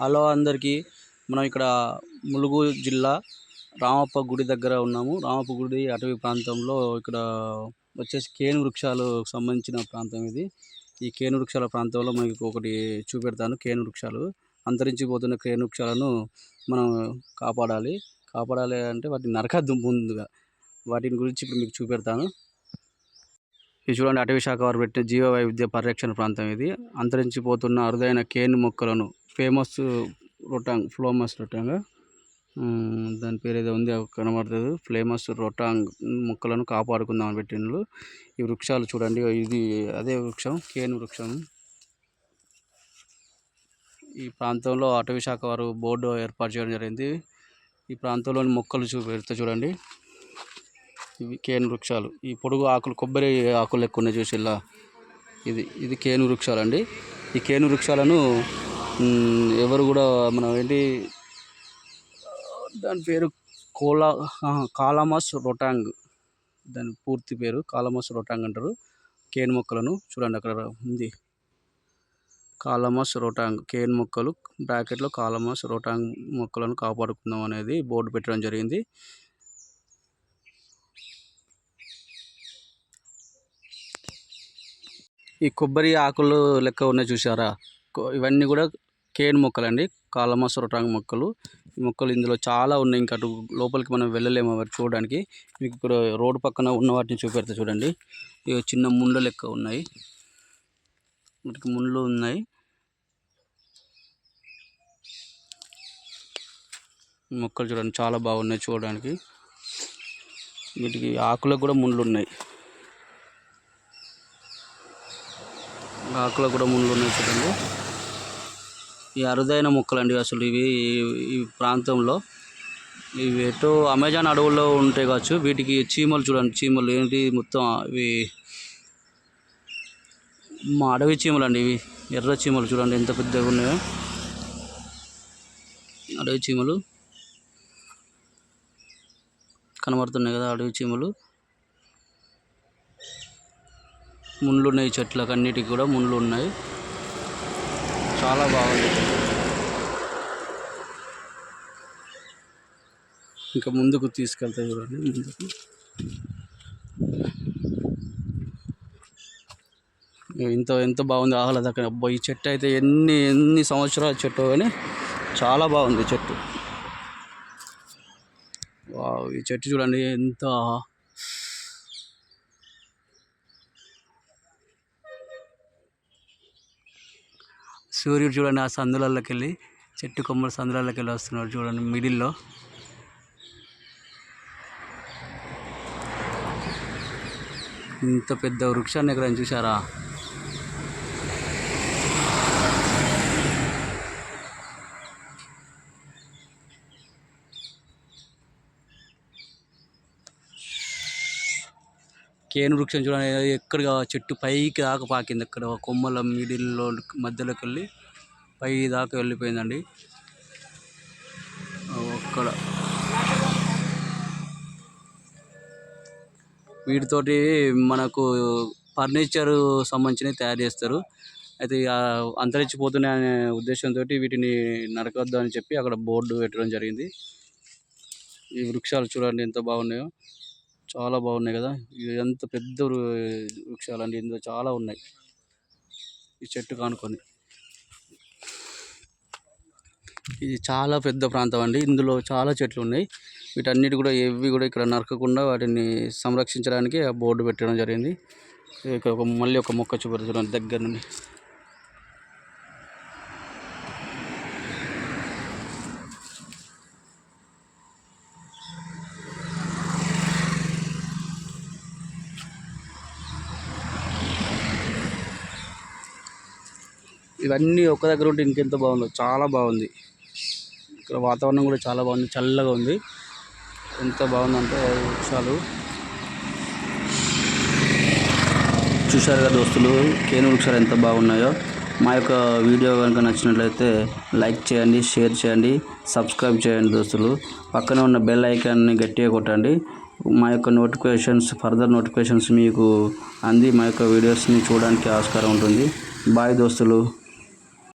Hello అందరికీ. మనం ఇక్కడ ములుగు జిల్లా రామప్ప గుడి దగ్గర ఉన్నాము. రామప్ప గుడి అటవీ ప్రాంతంలో ఇక్కడ వచ్చేసి కేను వృక్షాలు సంబంధించిన ప్రాంతం ఇది. ఈ కేను వృక్షాల ప్రాంతంలో మనకి ఒకటి చూపెడతాను. కేను వృక్షాలు. అంతరించిపోతున్న కేను వృక్షాలను మనం కాపాడాలి. కాపాడాలి అంటే వాటిని నరకద్దు ముందుగా వాటిని గురించి ఇప్పుడు మీకు చూపెడతాను. ఇది చూడండి అటవీ శాఖ వారు పెట్టిన జీవ వైవిధ్య పరిరక్షణ ప్రాంతం ఇది. అంతరించిపోతున్న అరుదైన కేన్ మొక్కలను ఫేమస్ రొటాంగ్ ఫ్లోమస్ రొటాంగ్. దాని పేరు ఏదో ఉంది అది కనబడుతుంది ఫ్లేమస్ రొటాంగ్ మొక్కలను కాపాడుకుందామని పెట్టిండ్రు. ఈ వృక్షాలు చూడండి ఇది అదే వృక్షం కేన్ వృక్షం. ఈ ప్రాంతంలో అటవీ శాఖ వారు బోర్డు ఏర్పాటు చేయడం జరిగింది. ఈ ప్రాంతంలోని మొక్కలు చూపెడితే చూడండి. ఇవి కేను వృక్షాలు. ఈ పొడుగు ఆకులు కొబ్బరి ఆకులు లెక్క ఉన్నాయి ఇలా ఇది ఇది కేను వృక్షాలు అండి ఈ కేను వృక్షాలను ఎవరు కూడా మనం ఏంటి దాని పేరు కోలా ఆహా, కాలమస్ రొటాంగ్. దాని పూర్తి పేరు కాలమస్ రొటాంగ్ అంటారు. కేను మొక్కలను చూడండి అక్కడ ఉంది. కాలమస్ రొటాంగ్ కేన్ మొక్కలు బ్రాకెట్లో కాలమస్ రొటాంగ్ మొక్కలను కాపాడుకుందాం అనేది బోర్డు పెట్టడం జరిగింది. ఈ కొబ్బరి ఆకులు లెక్క ఉన్నాయి చూసారా ఇవన్నీ కూడా కేన్ మొక్కలండి. కాలమస్ టాంగ్ మొక్కలు. ఈ మొక్కలు ఇందులో చాలా ఉన్నాయి. ఇంకా అటు లోపలికి మనం వెళ్ళలేము అవి చూడడానికి. మీకు ఇక్కడ రోడ్డు పక్కన ఉన్న వాటిని చూపెడతా చూడండి. ఇవి చిన్న ముండ్ల లెక్క ఉన్నాయి. వీటికి ముండ్లు ఉన్నాయి. మొక్కలు చూడండి. చాలా బాగున్నాయి చూడడానికి. వీటికి ఆకులకు కూడా ముండ్లు ఉన్నాయి. ఆకులు కూడా ముళ్ళు ఉన్నాయి చూడండి. ఈ అరుదైన మొక్కలు అండి అసలు ఇవి ఈ- ప్రాంతంలో. ఇవి ఎటో అమెజాన్ అడవుల్లో ఉంటాయి కావచ్చు వీటికి చీమలు చూడండి చీమలు ఏంటి మొత్తం ఇవి. మా అడవి చీమలు అండి ఇవి ఎర్ర చీమలు చూడండి ఎంత పెద్దగా ఉన్నాయో. అడవి చీమలు. కనబడుతున్నాయి కదా అడవి చీమలు. ముళ్ళు ఉన్నాయి చెట్లకు అన్నిటికి కూడా ముళ్ళు ఉన్నాయి చాలా బాగుంది. ఇంకా ముందుకు తీసుకెళ్తా చూడండి ముందుకు. ఇంత ఎంత బాగుంది ఆహ్లాదకర. అబ్బా ఈ చెట్టు అయితే ఎన్ని ఎన్ని సంవత్సరాల చెట్టు కానీ చాలా బాగుంది చెట్టు. వావ్, ఈ చెట్టు చూడండి ఎంత సూర్యుడు చూడండి ఆ సందులలోకి వెళ్ళి చెట్టు కొమ్మల సందులలోకి వెళ్ళి వస్తున్నాడు చూడండి మిడిల్లో. ఇంత పెద్ద వృక్షాన్ని ఎక్కడ చూసారా కేను వృక్షం చూడండి ఎక్కడ చెట్టు పైకి దాకా పాకింది అక్కడ కొమ్మల మిడిల్లో మధ్యలోకి వెళ్ళి పై దాకా వెళ్ళిపోయిందండి. అక్కడ. వీటితోటి మనకు ఫర్నిచర్ సంబంధించినవి తయారు చేస్తారు. అయితే అంతరించిపోతున్నాయనే ఉద్దేశంతో వీటిని నరకొద్దు అని చెప్పి అక్కడ బోర్డు పెట్టడం జరిగింది. ఈ వృక్షాలు చూడండి ఎంత బాగున్నాయో. చాలా బాగున్నాయి కదా. ఎంత పెద్ద వృక్షాలు అండి ఇందులో చాలా ఉన్నాయి. ఈ చెట్టు కానుకొని. ఇది చాలా పెద్ద ప్రాంతం అండి. ఇందులో చాలా చెట్లు ఉన్నాయి. వీటన్నిటి కూడా ఏవి కూడా ఇక్కడ నరకకుండా వాటిని సంరక్షించడానికి ఆ బోర్డు పెట్టడం జరిగింది. ఇక్కడ ఒక మళ్ళీ ఒక మొక్క చూపెడుతున్నాను దగ్గర నుండి. ఇవన్నీ ఒక్క దగ్గర ఉంటే ఇంకెంత బాగుందో. చాలా బాగుంది. ఇక్కడ వాతావరణం కూడా చాలా బాగుంది. చల్లగా ఉంది. ఎంత బాగుందంటే వృక్షాలు. చూశారు కదా దోస్తులు కేను వృక్షాలు ఎంత బాగున్నాయో. మా యొక్క వీడియో కనుక నచ్చినట్లయితే లైక్ చేయండి షేర్ చేయండి సబ్స్క్రైబ్ చేయండి దోస్తులు. పక్కన ఉన్న బెల్ ఐకాన్ని గట్టిగా కొట్టండి. మా యొక్క నోటిఫికేషన్స్ ఫర్దర్ నోటిఫికేషన్స్ మీకు అంది. మా యొక్క వీడియోస్ని చూడడానికి ఆస్కారం ఉంటుంది. బాయ్ దోస్తులు.